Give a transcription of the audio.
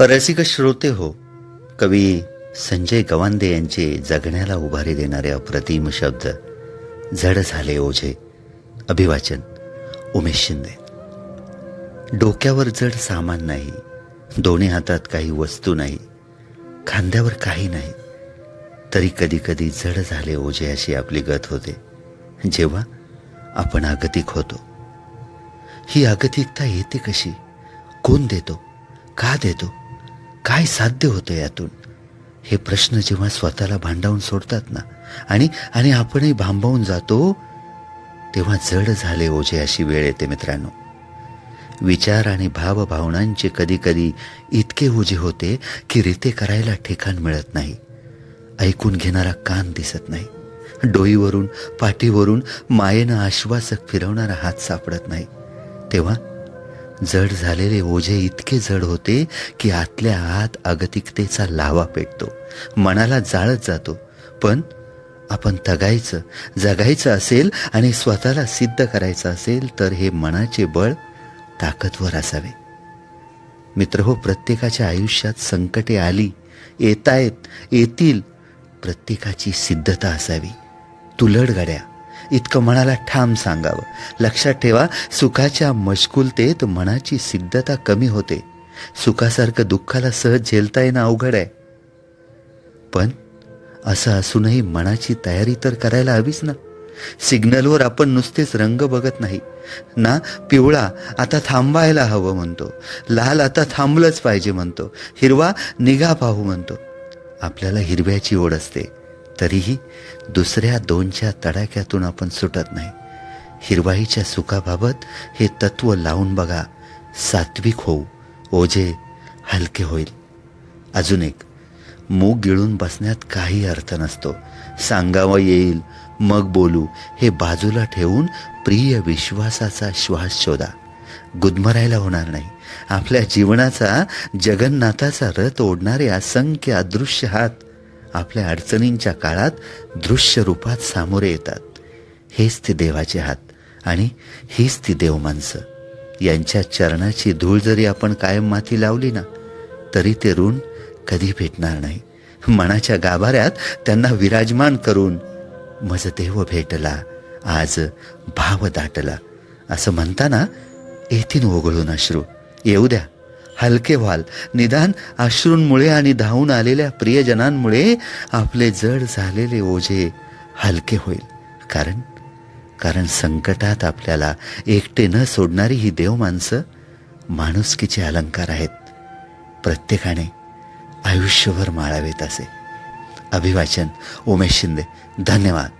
रसिक श्रोते हो कवी संजय गवांदे यांचे जगण्याला उभारी देणारे अप्रतिम शब्द जड झाले ओझे. अभिवाचन उमेश शिंदे. डोक्यावर जड सामान नाही दोन्ही हातात काही वस्तू नाही खांद्यावर काही नाही. तरी कधी कधी जड झाले ओझे अशी आपली गत होते जेव्हा आपण आगतिक होतो. ही आगतिकता येते कशी? कोण देतो? का देतो? काय साध्य होतं यातून? हे प्रश्न जेव्हा स्वतःला भांडावून सोडतात ना आणि आणि आपणही भांबावून जातो तेव्हा जड झाले ओझे अशी वेळ येते मित्रांनो. विचार आणि भावभावनांचे कधी कधी इतके ओझे होते की रिते करायला ठिकाण मिळत नाही. ऐकून घेणारा कान दिसत नाही. डोईवरून पाठीवरून मायेनं आश्वासक फिरवणारा हात सापडत नाही. तेव्हा जड झालेले ओझे इतके जड होते की आतल्या आत अगतिकतेचा लावा पेटतो. मनाला जाळत जातो. पण आपण तगायचं जगायचं असेल आणि स्वतःला सिद्ध करायचं असेल तर हे मनाचे बळ ताकदवर असावे. मित्र हो प्रत्येकाच्या आयुष्यात संकटे आली येतायत येतील. प्रत्येकाची सिद्धता असावी. तुलडगड्या इतकं मनाला ठाम सांगावं. लक्षात ठेवा सुखाच्या मशकुलतेत मनाची सिद्धता कमी होते. सुखासारखं दुःखाला सहज झेलता येणं अवघड आहे. पण असं असूनही मनाची तयारी तर करायला हवीच ना. सिग्नलवर आपण नुसतेच रंग बघत नाही. ना पिवळा आता थांबायला हवं म्हणतो. लाल आता थांबलंच पाहिजे म्हणतो. हिरवा निघा पाहू म्हणतो. आपल्याला हिरव्याची ओढ असते. तरीही दुसऱ्या दोनच्या तडाख्यातून आपण सुटत नाही. हिरवाईच्या सुखाबाबत हे तत्व लावून बघा सात्विक होऊ ओझे हलके होईल. अजून एक मूग गिळून बसण्यात काही अर्थ नसतो. सांगावं येईल मग बोलू हे बाजूला ठेवून प्रिय विश्वासाचा श्वास शोधा. गुदमरायला होणार नाही. आपल्या जीवनाचा जगन्नाथाचा रथ ओढणारे असंख्य अदृश्य हात आपल्या अडचणींच्या काळात दृश्य रूपात सामोरे येतात. हेच ते देवाचे हात आणि हीच ती देव माणसं. यांच्या चरणाची धूळ जरी आपण कायम माथी लावली ना तरी ते ऋण कधी भेटणार नाही. मनाच्या गाभाऱ्यात त्यांना विराजमान करून मज देव भेटला आज भाव दाटला. असं म्हणताना येथीन ओघळून अश्रू येऊ द्या. हलके व्हाल. निदान अश्रूंमुळे आणि धावून आलेल्या प्रियजनांमुळे आपले जड झालेले ओझे हलके होईल. कारण कारण संकटात आपल्याला एकटे न सोडणारी ही देव माणसं माणुसकीचे अलंकार आहेत. प्रत्येकाने आयुष्यभर माळावेत असे. अभिवाचन उमेश शिंदे. धन्यवाद.